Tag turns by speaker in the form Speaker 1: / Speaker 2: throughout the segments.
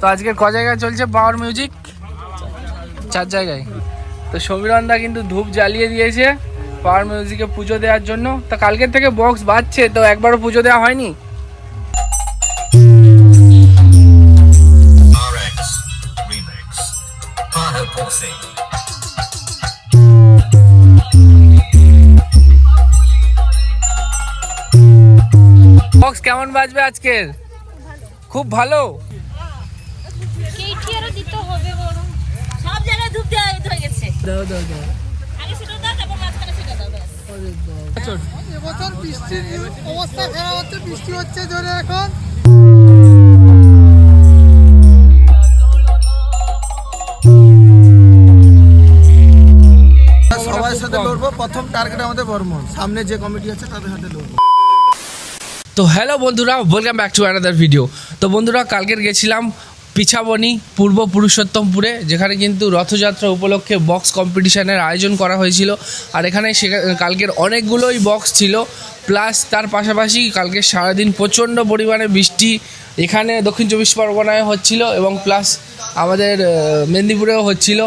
Speaker 1: তো আজকে ক জায়গায় চলছে পাওয়ার মিউজিক চার জায়গায়। তো সমীরন্দা কিন্তু ধূপ জ্বালিয়ে দিয়েছে পাওয়ার মিউজিকে পুজো দেওয়ার জন্য। তো কালকের থেকে বক্স বাজছে তো একবারও পুজো দেওয়া হয়নি. বক্স কেমন বাজবে আজকের? খুব ভালো
Speaker 2: কেটি আরও দিতে হবে বরং সব জায়গায় ধূপ দেওয়া হয়ে গেছে
Speaker 1: দাও দাও দাও।
Speaker 2: ব্যাস।
Speaker 3: এবছর বৃষ্টির অবস্থা খারাপ হচ্ছে বৃষ্টি হচ্ছে জোরে এখন। সবার সাথে লড়বো প্রথম টার্গেট আমাদের বর্মন। সামনে যে কমিটি আছে তাদের সাথে লড়বো।
Speaker 1: তো হ্যালো বন্ধুরা welcome back to another video তো বন্ধুরা কালকের গেছিলাম পিছাবনি পূর্ব পুরুষোত্তমপুরে, যেখানে কিন্তু রথযাত্রা উপলক্ষে বক্স কম্পিটিশনের আয়োজন করা হয়েছিল। আর এখানে সেখা- কালকের অনেকগুলোই বক্স ছিল। প্লাস তার পাশাপাশি কালকে সারাদিন প্রচণ্ড পরিমাণে বৃষ্টি এখানে দক্ষিণ চব্বিশ পরগনায় হচ্ছিল এবং প্লাস আমাদের মেদিনীপুরেও হচ্ছিল।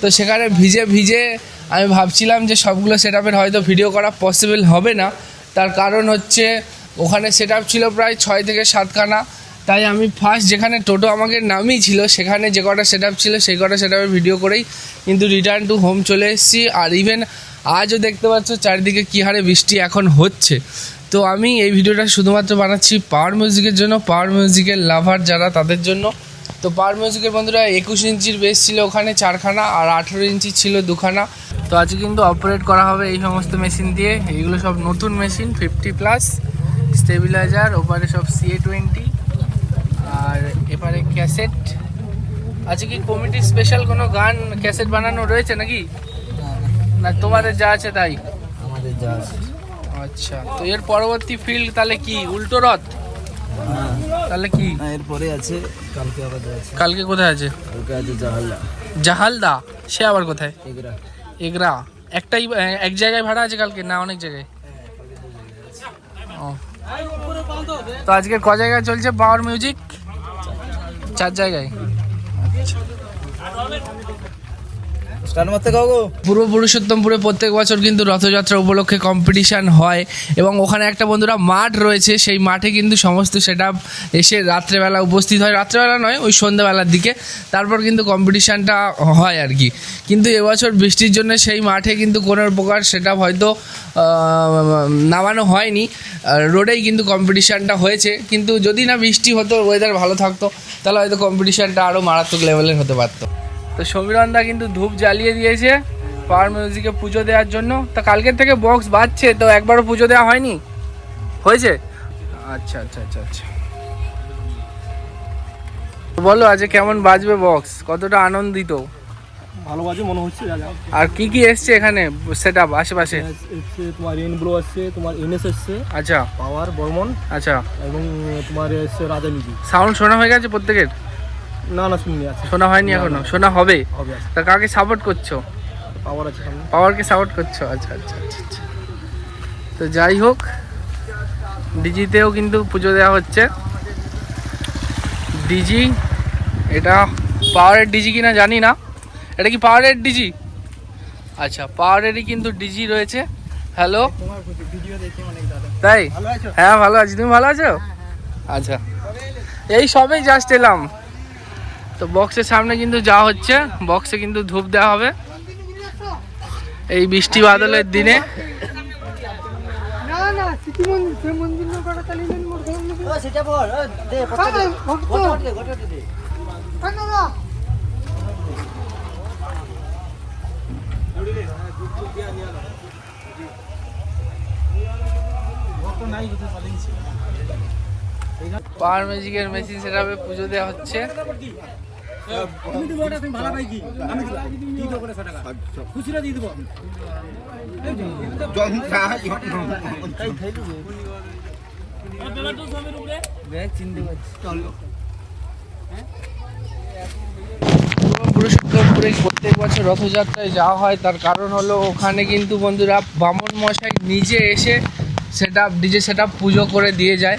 Speaker 1: তো সেখানে ভিজে ভিজে আমি ভাবছিলাম যে সবগুলো সেট আপের হয়তো ভিডিও করা পসিবল হবে না। তার কারণ হচ্ছে ওখানে সেট ছিল প্রায় ছয় থেকে সাতখানা। তাই আমি ফার্স্ট যেখানে টোটো আমাকে নামিয়ে ছিল, সেখানে যে কটা সেট ছিল, সেই কটা সেট ভিডিও করেই কিন্তু রিটার্ন টু হোম চলে এসেছি। আর ইভেন আজও দেখতে পাচ্ছ চারিদিকে কী হারে বৃষ্টি এখন হচ্ছে। তো আমি এই ভিডিওটা শুধুমাত্র বানাচ্ছি পাওয়ার মিউজিকের জন্য পাওয়ার মিউজিকের লাভার যারা তাদের জন্য। তো পাওয়ার মিউজিকের বন্ধুরা, একুশ ইঞ্চির বেস ছিল ওখানে চারখানা আর আঠেরো ইঞ্চি ছিল দুখানা। তো আজকে কিন্তু অপারেট করা হবে এই সমস্ত মেশিন দিয়ে। এইগুলো সব নতুন মেশিন ফিফটি প্লাস স্টেবিলাইজার ওপারে সব সিএ টোয়েন্টি আর এবারে ক্যাসেট। আজকে কি কমিটি স্পেশাল কোনো গান ক্যাসেট বানানো রয়েছে নাকি? না তোমাদের যা আছে তাই?
Speaker 3: আমাদের যা
Speaker 1: আচ্ছা তো এর পরবর্তী ফিল্ড তাহলে কি? উল্টো রথ? তাহলে কি?
Speaker 3: এরপরে আছে কালকে আবার আছে।
Speaker 1: কালকে কোথায় আছে?
Speaker 3: কালকে আছে জাহাল্লা
Speaker 1: জাহালদা? সে আবার কোথায়?
Speaker 3: এগরা।
Speaker 1: এগরা। একটাই এক জায়গায় ভাড়া আছে কালকে না অনেক জায়গায়? ও। তো আজকে ক জায়গায় চলছে? পাওয়ার মিউজিক চার জায়গায়? পূর্ব পুরুষোত্তমপুরে প্রত্যেক বছর কিন্তু রথযাত্রা উপলক্ষে কম্পিটিশান হয় এবং ওখানে একটা বন্ধুরা মাঠ রয়েছে, সেই মাঠে কিন্তু সমস্ত সেট এসে রাত্রেবেলা উপস্থিত হয়। রাত্রেবেলা নয়, ওই সন্ধ্যাবেলার দিকে। তারপর কিন্তু কম্পিটিশানটা হয় আর কি। কিন্তু এবছর বৃষ্টির জন্য সেই মাঠে কিন্তু কোনো প্রকার সেট হয়তো নামানো হয়নি। রোডেই কিন্তু কম্পিটিশানটা হয়েছে। কিন্তু যদি না বৃষ্টি হতো ওয়েদার ভালো থাকতো, তাহলে হয়তো কম্পিটিশানটা আরও মারাত্মক লেভেলের হতে পারতো। তো সমীরন্দা কিন্তু ধূপ জ্বালিয়ে দিয়েছে পাওয়ার মিউজিকে পুজো দেওয়ার জন্য। তো কালকের থেকে বক্স বাজছে তো একবারও পুজো দেওয়া হয়নি? হয়েছে? আচ্ছা আচ্ছা আচ্ছা আচ্ছা। বলো আজকে কেমন বাজবে বক্স কতটা আনন্দিত?
Speaker 4: ভালো বাজে মনে হচ্ছে
Speaker 1: আর কি কি এসছে এখানে সেট আপ আশেপাশে
Speaker 4: তোমার রেনব্রো আসছে তোমার এনএস এসছে
Speaker 1: আচ্ছা।
Speaker 4: পাওয়ার বর্মন
Speaker 1: আচ্ছা।
Speaker 4: এবং তোমার এসছে রাজানিধি
Speaker 1: সাউন্ড শোনা হয়ে গেছে প্রত্যেকের?
Speaker 4: না না শুনিনি আছে।
Speaker 1: শোনা হয়নি
Speaker 4: এখনও?
Speaker 1: শোনা হবে?
Speaker 4: হবে
Speaker 1: তা কাকে সাপোর্ট করছ?
Speaker 4: পাওয়ার আছে
Speaker 1: পাওয়ারকে সাপোর্ট করছ? আচ্ছা আচ্ছা আচ্ছা আচ্ছা। তো যাই হোক ডিজিতেও কিন্তু পুজো দেওয়া হচ্ছে। ডিজি এটা পাওয়ারের ডিজি কিনা জানি না। এটা কি পাওয়ারের ডিজি? আচ্ছা পাওয়ারেরই কিন্তু ডিজি রয়েছে। হ্যালো তাই? হ্যাঁ ভালো আছি। তুমি ভালো আছো? আচ্ছা। এই সবেই জাস্ট এলাম। তো বক্সের সামনে কিন্তু যাওয়া হচ্ছে বক্সে কিন্তু ধূপ দেওয়া হবে। এই বৃষ্টি বাদলের দিনে।
Speaker 3: না না মেশিন মন্দির পুজো দেওয়া না করা তালি মেন মোর সেটা বল দে ভক্ত দে
Speaker 1: পাওয়ার ম্যাজিকের মেশিন সেটাপে পুজো দেওয়া হচ্ছে প্রত্যেক বছর রথযাত্রায় যাওয়া হয় তার কারণ হলো ওখানে কিন্তু বন্ধুরা বামন মশাই নিজে এসে সেটা ডিজে সেটা পুজো করে দিয়ে যায়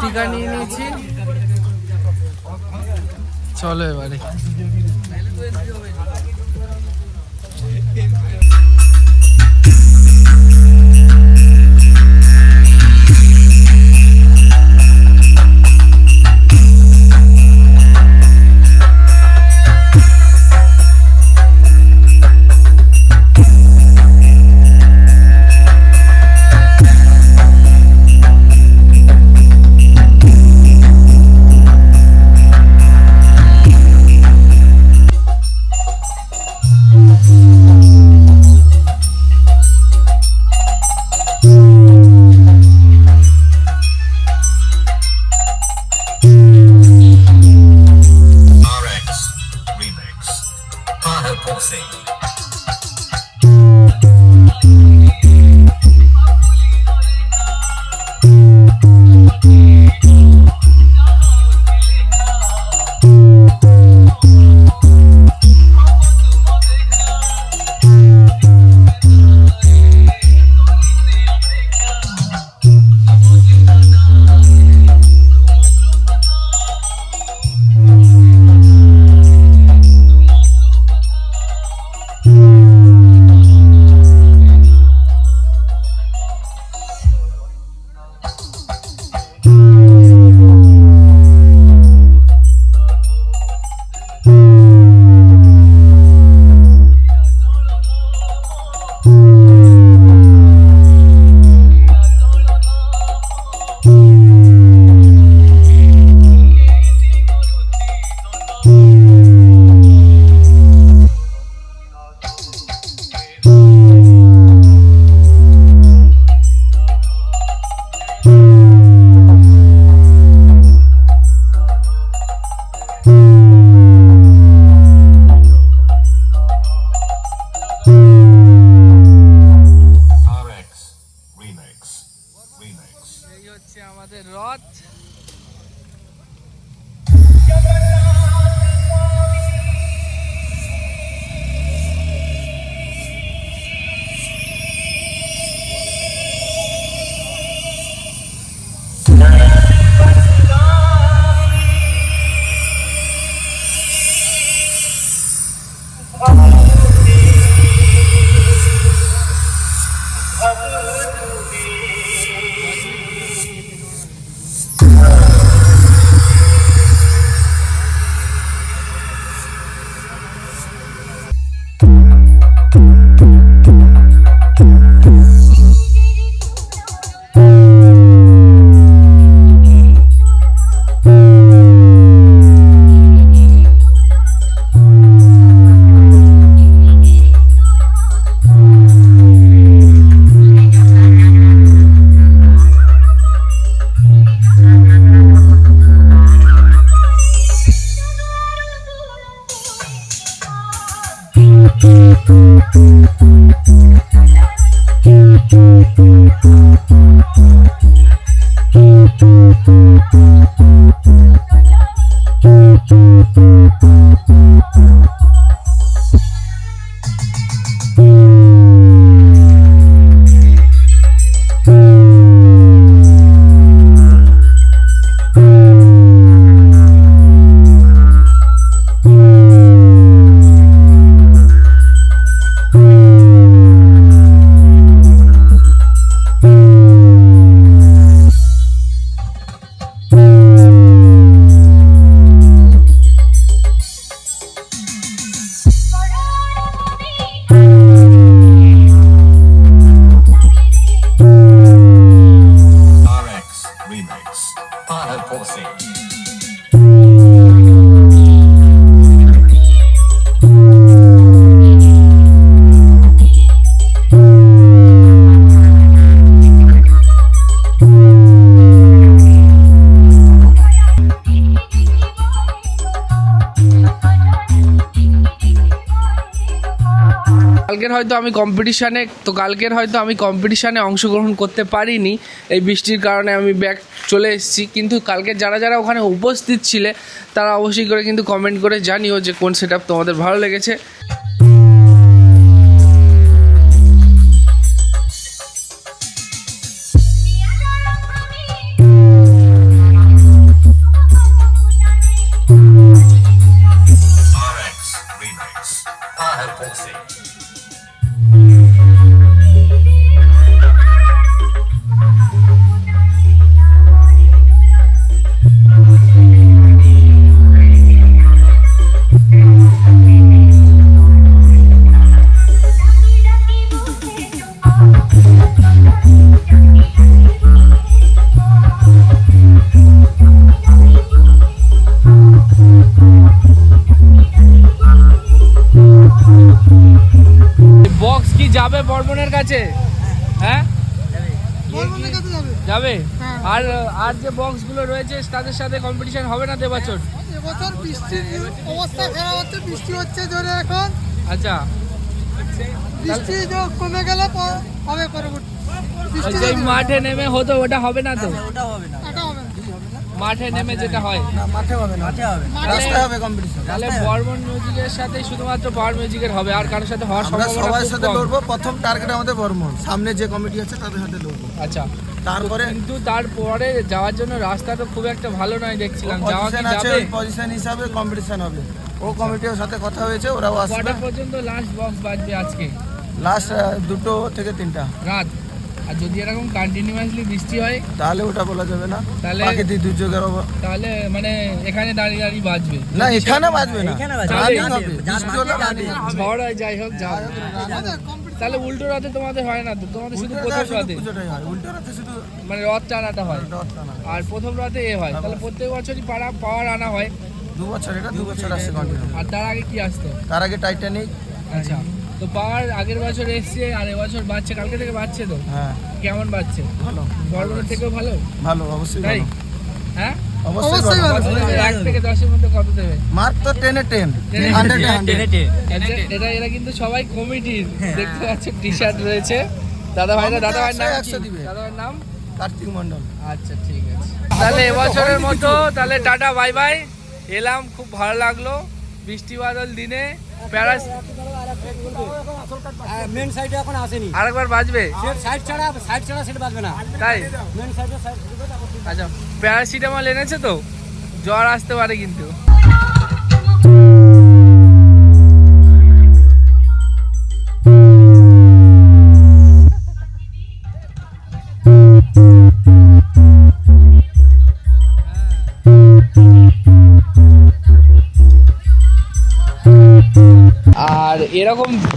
Speaker 5: টিকা নিয়ে নিয়েছি। চলো এবারে।
Speaker 1: কালকের হয়তো আমি কম্পিটিশানে তো কালকের হয়তো আমি কম্পিটিশানে অংশগ্রহণ করতে পারিনি। এই বৃষ্টির কারণে আমি ব্যাক চলে এসেছি। কিন্তু কালকে যারা যারা ওখানে উপস্থিত ছিলে, তারা অবশ্যই করে কিন্তু কমেন্ট করে জানিও যে কোন সেট তোমাদের ভালো লেগেছে। বর্মনের কাছে? হ্যাঁ?
Speaker 3: যাবে।
Speaker 1: যাবে?
Speaker 3: হ্যাঁ।
Speaker 1: আর আর যে বক্সগুলো রয়েছে তাদের সাথে কম্পিটিশন হবে না দেবছর
Speaker 3: এবছর বৃষ্টির অবস্থা খারাপ হচ্ছে বৃষ্টি হচ্ছে জোরে এখন।
Speaker 1: আচ্ছা।
Speaker 3: বৃষ্টি কমে গেলে হবে পরবর্তী
Speaker 1: মাঠে নেমে হতো ওটা হবে না তো?
Speaker 3: এটা হবে না।
Speaker 1: মাঠে নেমে যেটা হয়।
Speaker 3: মাঠে
Speaker 1: রাস্তায়
Speaker 6: হবে কম্পিটিশন
Speaker 1: তাহলে বর্মন মিউজিকের সাথে শুধুমাত্র পাওয়ার মিউজিকের হবে আর কারোর সাথে হওয়ার
Speaker 6: আমরা
Speaker 1: সম্ভাবনা
Speaker 6: সবার সাথে। লড়বো প্রথম টার্গেট আমাদের বর্মন সামনে যে কমিটি আছে তাদের সাথে লড়বো
Speaker 1: আচ্ছা।
Speaker 6: তারপরে
Speaker 1: কিন্তু তারপরে যাওয়ার জন্য রাস্তা তো খুব একটা ভালো নয় দেখছিলাম। যাওয়া কি যাবে?
Speaker 6: পজিশন হিসাবে কম্পিটিশন হবে। ও কমিটির সাথে কথা হয়েছে ওরাও আসবে।
Speaker 1: কটা পর্যন্ত লাস্ট বক্স বাজবে আজকে?
Speaker 6: লাস্ট দুটো থেকে তিনটা।
Speaker 1: রাত? আর যদি এরকম কন্টিনিউয়াসলি বৃষ্টি হয়
Speaker 6: তাহলে ওটা বলা যাবে না।
Speaker 1: তাহলে-
Speaker 6: প্রাকৃতিক দুর্যোগের
Speaker 1: তাহলে মানে এখানে দাঁড়িয়ে দাঁড়িয়ে বাজবে
Speaker 6: না এখানে বাজবে না।
Speaker 1: বাজবে।
Speaker 6: running হবে।
Speaker 1: ঝড় হয় যাই হোক যাবে। তাহলে উল্টো রাতে তোমাদের হয় না তো? তোমাদের শুধু প্রথম
Speaker 6: রাতে শুধু
Speaker 1: রাতে
Speaker 6: পুজোটাই উল্টো রাতে শুধু
Speaker 1: মানে রথ টানাটা হয়। আর প্রথম রাতে এ হয়। তাহলে প্রত্যেক বছরই পাড়া পাওয়ার আনা হয়।
Speaker 6: দু বছর এটা দু বছর আসছে
Speaker 1: আর তার আগে কি আসতো?
Speaker 6: তার আগে টাইটানিক
Speaker 1: আচ্ছা। তো পাওয়ার আগের বছর এসছে আর এবছর বাচ্চা কালকে থেকে বাচ্চে তো?
Speaker 6: হ্যাঁ।
Speaker 1: কেমন বাচ্চে
Speaker 6: ভালো।
Speaker 1: বড়দের থেকেও ভালো?
Speaker 6: ভালো অবশ্যই
Speaker 1: তাই? হ্যাঁ?
Speaker 6: অবশ্যই ভালো?
Speaker 1: এক থেকে দশের মধ্যে কত দেবে?
Speaker 6: মার্ক তো টেনে টেন। হান্ড্রেড হান্ড্রেড
Speaker 1: এটা এরা কিন্তু সবাই কমিটির। দেখতে পাচ্ছ টি শার্ট রয়েছে। দাদা ভাইরা দাদা ভাইয়ের নাম
Speaker 6: একশো দিবে।
Speaker 1: দাদা ভাইয়ের নাম?
Speaker 6: কার্তিক মন্ডল
Speaker 1: আচ্ছা ঠিক আছে। তাহলে এবছরের মতো তাহলে টাটা বাই বাই। এলাম খুব ভালো লাগল। বৃষ্টি বাদল দিনে। প্যারাস
Speaker 7: মেন সাইডে এখন আসেনি।
Speaker 1: আরেকবার বাজবে?
Speaker 7: সেট সাইড ছাড়া সাইড ছাড়া সেটা বাজবে না।
Speaker 1: তাই?
Speaker 7: মেন সাইডে সাইড
Speaker 1: আচ্ছা প্যারাসিটামল এনেছে তো? জ্বর আসতে পারে কিন্তু।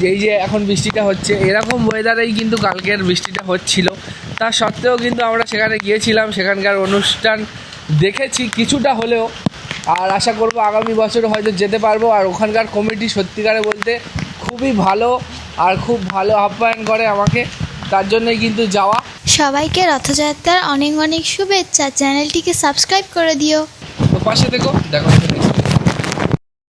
Speaker 1: এই যে এখন বৃষ্টিটা হচ্ছে এরকম ওয়েদারেই কিন্তু কালকের বৃষ্টিটা হচ্ছিল। তা সত্ত্বেও কিন্তু আমরা সেখানে গিয়েছিলাম সেখানকার অনুষ্ঠান দেখেছি কিছুটা হলেও। আর আশা করব আগামী বছর হয়তো যেতে পারব। আর ওখানকার কমিটি সত্যিকারে বলতে খুবই ভালো আর খুব ভালো আপ্যায়ন করে আমাকে। তার জন্যই কিন্তু যাওয়া।
Speaker 8: সবাইকে রথযাত্রার অনেক অনেক শুভেচ্ছা। চ্যানেলটিকে সাবস্ক্রাইব করে দিও।
Speaker 1: তো পাশে দেখো দেখো